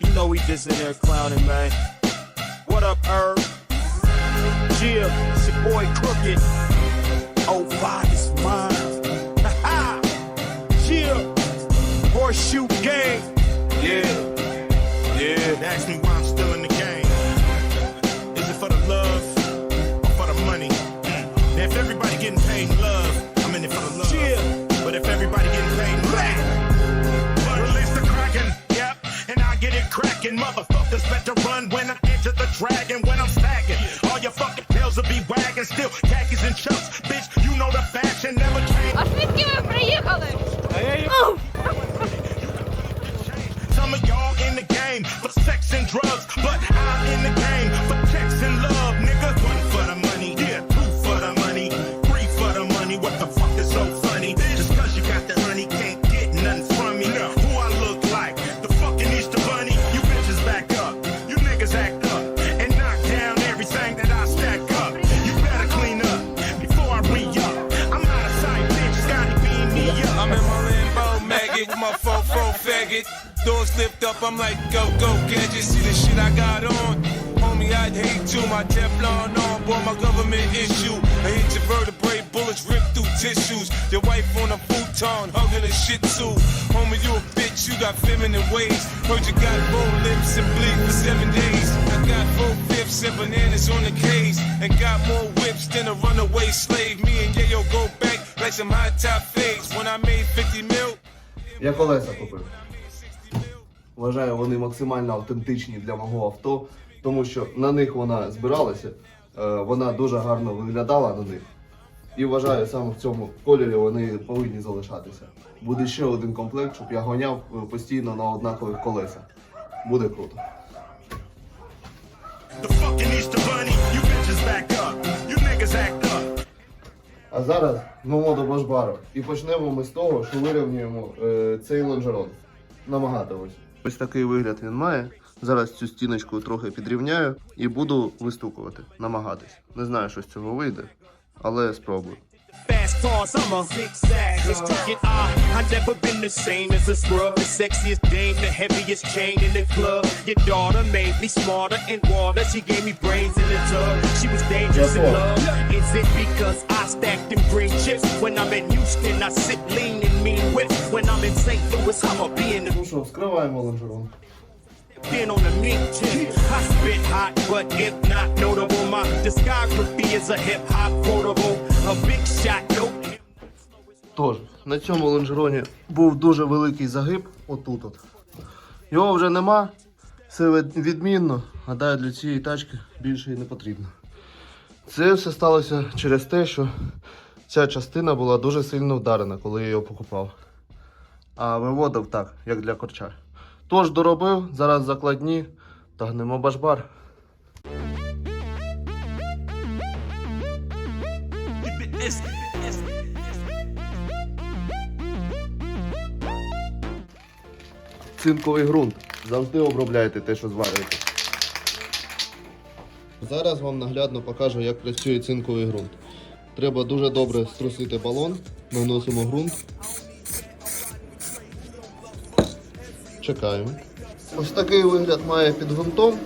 You know we just in there clowning, man. What up, Herb? Jill, it's your boy Crooked. Oh, five it cracking. Motherfuckers better run when I enter the dragon. When I'm stacking, all your fucking tails will be wagging. Still khakis and chucks, bitch. You know the fashion never change. А звідки ви приїхали? Some of y'all in the game for sex and drugs, Doors lift up, I'm like, go, go, gadget. See the shit I got on. Homie, I'd hate to. My Teflon on, boy, my government issue. I hit your vertebrae, bullets rip through tissues. Your wife on a futon, hugging a shit too. Homie, you a bitch, you got feminine ways. Heard you got bold lips and bleed for seven days. I got four fifths and bananas on the case. And got more whips than a runaway slave. Me and Yayo go back like some high top fades. When I made 50 mil. Я колеса купив. Вважаю, вони максимально автентичні для мого авто, тому що на них вона збиралася, е, вона дуже гарно виглядала на них. І вважаю, саме в цьому кольорі вони повинні залишатися. Буде ще один комплект, щоб я гоняв е, постійно на однакових колесах. Буде круто. А зараз ну до башбару. І почнемо ми з того, що вирівнюємо е, цей лонжерон. Намагатимось. Ось такий вигляд він має. Зараз цю стіночку трохи підрівняю і буду вистукувати, намагатись. Не знаю, що з цього вийде, але спробую. Fast cars, I'm a zigzag. It's crooked eye. I never been the same as a scrub. The sexiest dame, the heaviest chain in the club. Your daughter made me smarter in water. She gave me brains in the tub. She was dangerous in love. Is it because I stacked them green chips? When I'm in Houston, I sip lean and mean whips. When I'm in St. Louis, I'ma be in the Ну що, вскриваємо лонжерон. Been on the meat tip. I spit hot, but if not notable, my discography is a hip hop quotable. A big shot, no Тож, на цьому лонжероні був дуже великий загиб, отут от. Його вже нема, все відмінно. Гадаю, для цієї тачки більше і не потрібно. Це все сталося через те, що ця частина була дуже сильно вдарена, коли я його покупав. А виводив так, як для корча. Тож доробив, зараз закладні, та гнемо башбар. Цинковий ґрунт. Завжди обробляйте те, що зварюєте. Зараз вам наглядно покажу, як працює цинковий ґрунт. Треба дуже добре струсити балон, наносимо ґрунт. Чекаємо. Ось такий вигляд має під ґрунтом.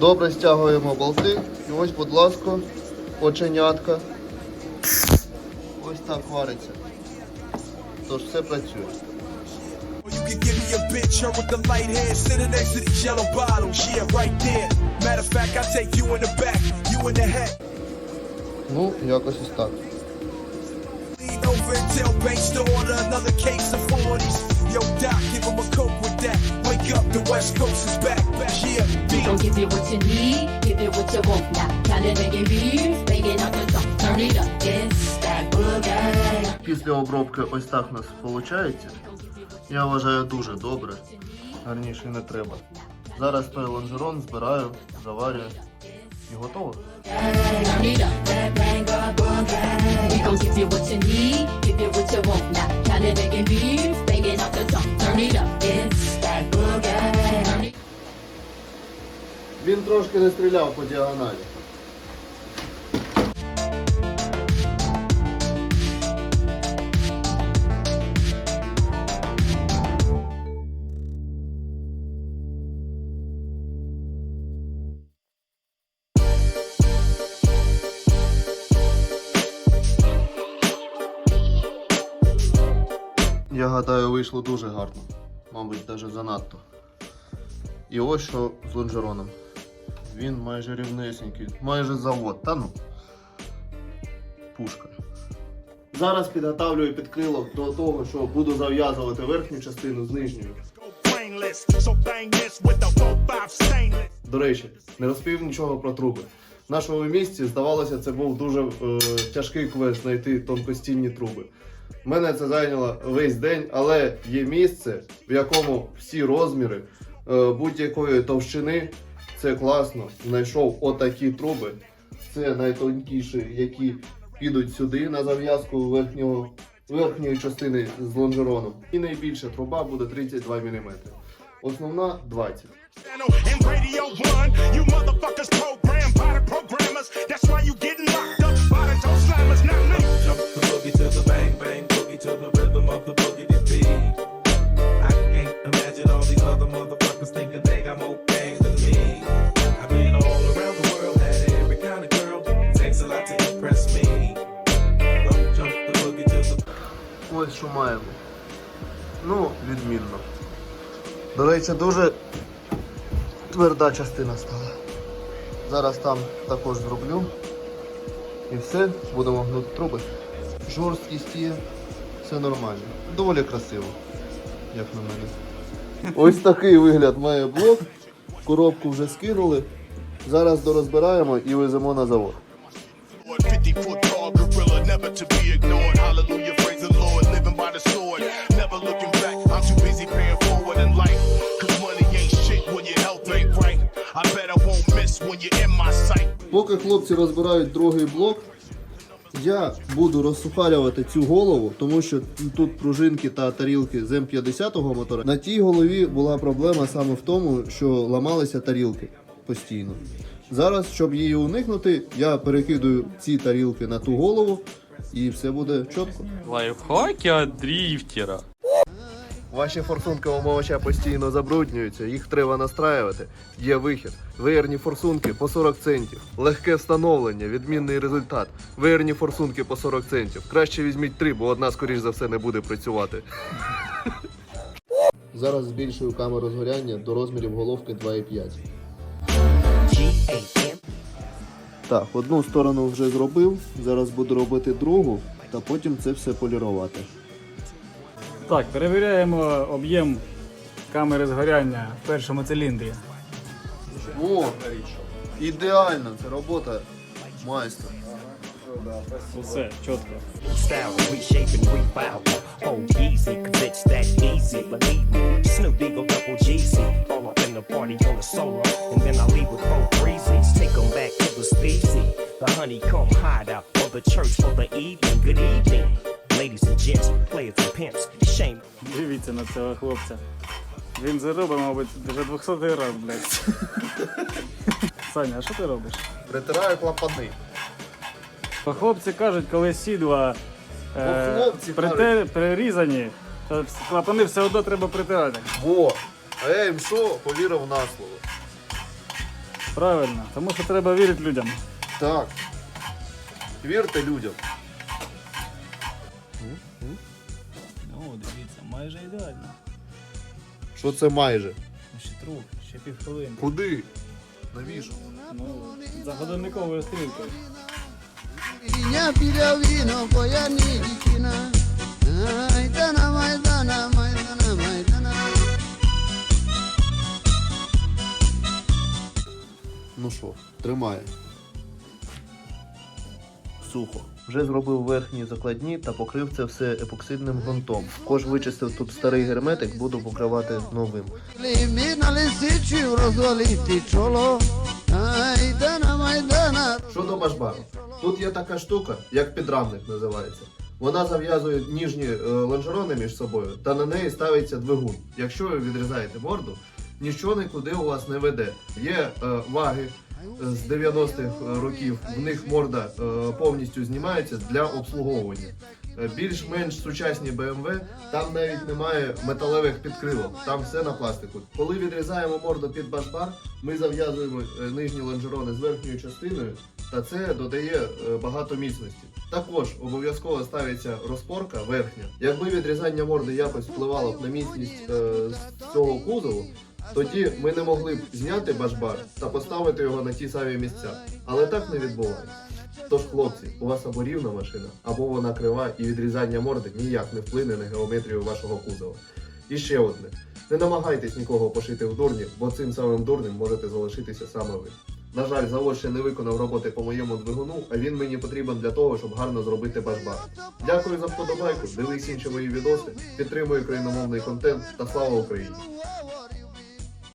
Добре стягуємо болти. І ось, будь ласка, оченятка. Ось так вариться. Тож все працює. You can give me give you what you need, give you what you want now. Counting making views, making up the top. Turn it up, it's that boogie. Після обробки ось так у нас виходить. Я вважаю дуже добре. Гарніше не треба. Зараз той лонжерон збираю, заварюю і готово. Turn it up, it's that boogie. Він трошки не стріляв по діагоналі. Я гадаю, вийшло дуже гарно, мабуть, навіть занадто. І ось що з лонжероном. Він майже рівнесенький, майже завод. Та ну. Пушка. Зараз підготавлюю підкрилок до того, що буду зав'язувати верхню частину з нижньою. Brainless, so bang this with the 4-5 stainless. До речі, не розповів нічого про труби. В нашому місті, здавалося, це був дуже е, тяжкий квест знайти тонкостінні труби. Мене це зайняло весь день, але є місце, в якому всі розміри е, будь-якої товщини. Це класно. Знайшов отакі труби. Це найтонкіші, які підуть сюди на зав'язку верхнього, верхньої частини з лонжероном. І найбільша труба буде 32 мм. Основна 20 Channel and Radio One. You motherfuckers programmed by the programmers. Що маємо. Ну, відмінно. До речі, дуже тверда частина стала. Зараз там також зроблю. І все, будемо гнути труби. Жорсткість є, все нормально. Доволі красиво, як на мене. Ось такий вигляд має блок. Коробку вже скинули. Зараз дорозбираємо і веземо на завод. Life. Cause money ain't shit when your health ain't right. I bet I won't miss when you're in my sight. Поки хлопці розбирають другий блок, я буду розсухарювати цю голову, тому що тут пружинки та тарілки з М50 мотора. На тій голові була проблема саме в тому, що ламалися тарілки постійно. Зараз, щоб її уникнути, я перекидую ці тарілки на ту голову і все буде чітко. Лайфхаки от дрифтера. Ваші форсунки омовача постійно забруднюються, їх треба настраювати. Є вихід. Веєрні форсунки по 40 центів. Легке встановлення, відмінний результат. Веєрні форсунки по 40 центів. Краще візьміть три, бо одна, скоріш за все, не буде працювати. Зараз збільшую камеру згоряння до розмірів головки 2,5. Так, одну сторону вже зробив. Зараз буду робити другу, та потім це все полірувати. Так, перевіряємо об'єм камери згоряння в першому циліндрі. О, ідеально, це робота майстра. Усе чітко. Oh, the honeycomb hideout for the church for the evening. Good evening, ladies and gents, players and pimps. Shame. Дивіться на цього хлопця. Він це робить, мабуть, вже 200 раз, блядь. Саня, а що ти робиш? Притираю клапани. Бо Хлопці кажуть, коли сідла е, Бо хлопці прите- прирізані, то клапани все одно треба притирати. Во! А я їм що повірив на слово. Правильно, тому що треба вірити людям. Так. Вірте людям. Майже ідеально. Що це майже? Ще трохи, ще півхвилини. Куди? Навіщо? Ну, за годинниковою стрілкою. Inya pila vino koya ni dikina. Maidana, maidana, maidana, maidana. Ну що, тримає. Сухо. Вже зробив верхні закладні та покрив це все епоксидним ґрунтом. Також вичистив тут старий герметик, буду покривати новим. Щодо башбару. Тут є така штука, як підрамник називається. Вона зав'язує ніжні е, лонжерони між собою, та на неї ставиться двигун. Якщо ви відрізаєте морду, нічого нікуди у вас не веде. Є е, ваги з 90-х років, в них морда е, повністю знімається для обслуговування. Е, Більш-менш сучасні BMW, там навіть немає металевих підкрилок, там все на пластику. Коли відрізаємо морду під башбар, ми зав'язуємо е, нижні лонжерони з верхньою частиною та це додає е, багато міцності. Також обов'язково ставиться розпорка верхня. Якби відрізання морди якось впливало б на міцність е, цього кузову, тоді ми не могли б зняти башбар та поставити його на ті самі місця. Але так не відбувається. Тож, хлопці, у вас або рівна машина, або вона крива, і відрізання морди ніяк не вплине на геометрію вашого кузова. І ще одне: не намагайтесь нікого пошити в дурні, бо цим самим дурним можете залишитися саме ви. На жаль, завод ще не виконав роботи по моєму двигуну, а він мені потрібен для того, щоб гарно зробити башбар. Дякую за вподобайку, дивись інші мої відоси, підтримуй україномовний контент та слава Україні!